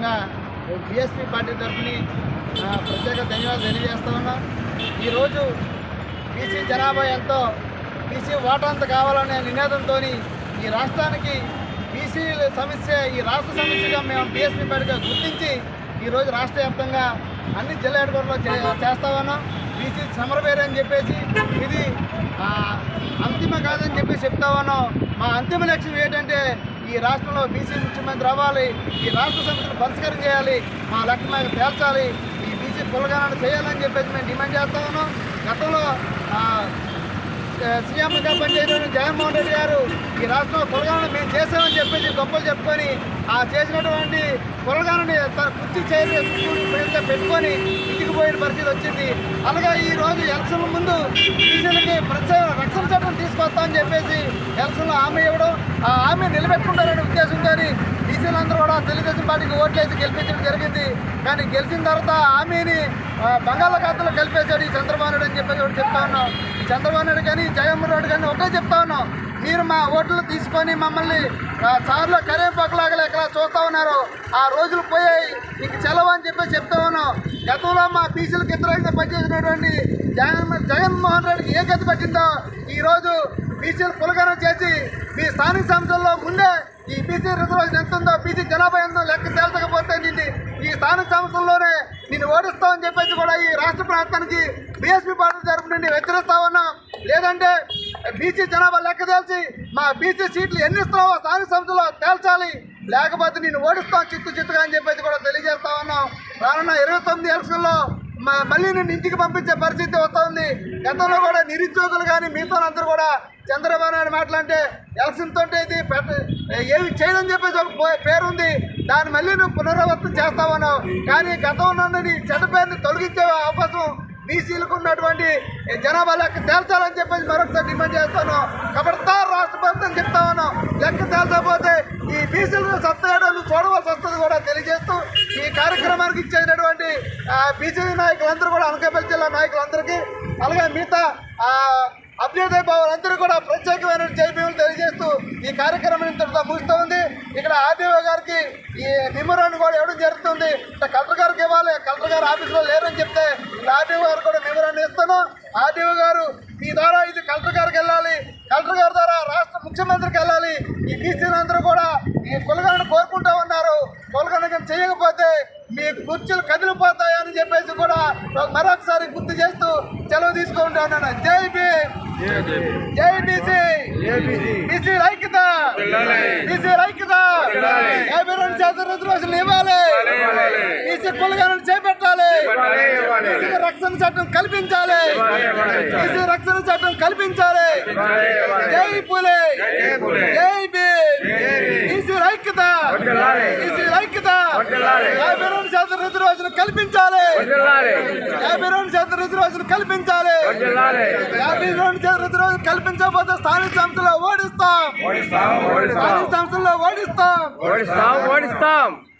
సందర్భంగా BSP party తరఫుని ప్రత్యేక ధన్యవాదాలు తెలియజేస్తా ఉన్నాం. ఈరోజు బీసీ జనాభా ఎంతో బీసీ ఓటు అంత కావాలనే నినాదంతో ఈ రాష్ట్రానికి బీసీ సమస్య ఈ రాష్ట్ర సమస్యగా మేము బీఎస్పీ పార్టీగా గుర్తించి ఈరోజు రాష్ట్ర వ్యాప్తంగా అన్ని జిల్లా హెడ్కోర్లో చేస్తా ఉన్నాం. బీసీ సమరవేరే అని చెప్పేసి ఇది అంతిమ కాదని చెప్పి చెప్తా ఉన్నాం. మా అంతిమ లక్ష్యం ఏంటంటే ఈ రాష్ట్రంలో బీసీ ముఖ్యమంత్రి అవ్వాలి ఈ రాష్ట్ర సమస్యలు పరిష్కారం చేయాలి మా లక్ష్యం తేల్చాలి ఈ బీసీ కులగాలను చేయాలని చెప్పేసి మేము డిమాండ్ చేస్తా ఉన్నాం. గతంలో ఆ, సీఎంగా పనిచేసిన జగన్మోహన్ రెడ్డి గారు ఈ రాష్ట్రంలో కులగాలను మేము చేసామని చెప్పేసి గొప్పలు చెప్పుకొని ఆ చేసినటువంటి కులగాలని తన కుర్చీ చేరి పెట్టుకొని ఇంటికి పోయిన పరిస్థితి వచ్చింది. అలాగే ఈ రోజు ఎలక్షన్ల ముందు బీసీలకి ప్రత్యేక రక్షణ తీసుకొస్తా అని చెప్పేసి ఎలక్షన్లో హామీ ఇవ్వడం ఆ హామీ నిలబెట్టుకుంటారనే ఉద్దేశంతో బీసీలందరూ కూడా తెలుగుదేశం పార్టీకి ఓట్లేసి గెలిపించడం జరిగింది. కానీ గెలిచిన తర్వాత హామీని బంగాళాఖాతంలో కలిపేశాడు ఈ చంద్రబాబు నాయుడు అని చెప్పేసి ఒకటి చెప్తా ఉన్నాం. చంద్రబాబు నాయుడు కానీ జగన్మోహన్ రెడ్డి కానీ ఒకటే చెప్తా ఉన్నాం. మీరు మా ఓట్లు తీసుకొని మమ్మల్ని ఆ, చారులో ఎక్కడ చూస్తా ఉన్నారు. ఆ రోజులు పోయాయి. మీకు చెలవు అని చెప్పి చెప్తా ఉన్నాం గతంలో మా బీసీలకు వ్యతిరేకంగా పనిచేసినటువంటి జగన్ జగన్మోహన్ రెడ్డికి ఏ గతి పట్టిందో ఈరోజు బీసీలు కులగనం చేసి మీ స్థానిక సంస్థల్లో ముందే ఈ బీసీ రిజర్వేషన్ ఎంత ఉందో బీసీ జనాభా ఎంతో లెక్క తేల్చకపోతే నిన్ను ఈ స్థానిక సంస్థల్లోనే నేను ఓడిస్తామని చెప్పేసి కూడా ఈ రాష్ట్ర ప్రాంతానికి బీఎస్పీ పార్టీ తరపు నుండి హెచ్చరిస్తా ఉన్నాం. లేదంటే బీసీ జనాభా లెక్క తేల్చి మా బీసీ సీట్లు ఎన్ని ఇస్తున్నావో స్థానిక సంస్థలో తేల్చాలి. లేకపోతే నేను ఓడిస్తాం చిత్తు చిత్తుగా అని చెప్పేసి కూడా తెలియజేస్తా ఉన్నాం. రానున్న ఇరవై తొమ్మిది ఎలక్షన్లో మా మళ్ళీ నేను ఇంటికి పంపించే పరిస్థితి వస్తుంది. గతంలో కూడా నిరుద్యోగులు కానీ మిగతా అందరూ కూడా చంద్రబాబు నాయుడు మాటలంటే ఎలక్షన్ ఇది పెట్ట ఏమి చేయదని చెప్పేసి ఒక పేరు పేరుంది. దాన్ని మళ్ళీ నువ్వు పునరావృతం చేస్తావన్నావు. కానీ గతంలో నీ చెడ్డ పేరుని తొలగించే అవకాశం బీసీలకు ఉన్నటువంటి జనాభా లెక్క తేల్చాలని చెప్పేసి మరొకసారి డిమాండ్ చేస్తాను. కబడతా రాష్ట్ర ప్రభుత్వం చెప్తా ఉన్నాం. లెక్క తేల్చకపోతే ఈ బీసీలను సత్తగా చూడవలసి వస్తుంది కూడా తెలియజేస్తూ ఈ కార్యక్రమానికి ఇచ్చేటటువంటి బీసీ నాయకులందరూ కూడా అనకాపల్లి జిల్లా నాయకులందరికీ అలాగే మిగతా ఆ, అభ్యుదయ భావాలందరూ కూడా ప్రత్యేకమైన జైభీములు తెలియజేస్తూ ఈ కార్యక్రమం ఇంతటితో ముగుస్తూ ఉంది. ఇక్కడ ఆర్డీఓ గారికి ఈ మెమోరాన్ని కూడా ఇవ్వడం జరుగుతుంది. అంటే కలెక్టర్ గారికి ఇవ్వాలి. కలెక్టర్ గారు ఆఫీస్లో లేరని చెప్తే ఆర్డీఓ గారు కూడా మెమోరాన్ని ఇస్తాను. ఆర్డీఓ గారు మీ ద్వారా ఇది కలెక్టర్ గారికి వెళ్ళాలి. కలెక్టర్ గారి ద్వారా రాష్ట్ర ముఖ్యమంత్రికి వెళ్ళాలి. ఈ బీసీలందరూ కూడా ఈ కులగా కోరుకుంటా ఉన్నారు కులగణకం చేయకపోతే మీ కుర్చీలు కదిలిపోతాయని చెప్పేసి కూడా మరొకసారి గుర్తు చేస్తూ సెలవు తీసుకుంటా ఉన్నాను జై భీమ్. జై బీసీ. బీసీ ఐక్యత. బీసీ ఐక్యత. యాభై రెండు శాతం రిజర్వేషన్లు ఇవ్వాలి. బీసీ కులగాలను చేపట్టాలి. రక్షణ చట్టం కల్పించాలి. బీసీ రక్షణ చట్టం కల్పించాలి. జై పులే. జై బీ బీసీ ఐక్యత బీసీ ఐక్యత యాభై రెండు శాతం రిజర్వేషన్ కల్పించాలి. యాభై రెండు శాతం కల్పించాలి. యాభై రెండు శాతం రిజర్వేషన్ కల్పించకపోతే స్థానిక సంస్థలో ఓడిస్తాం. స్థానిక సంస్థల్లో ఓడిస్తాం. ఓడిస్తాం ఓడిస్తాం.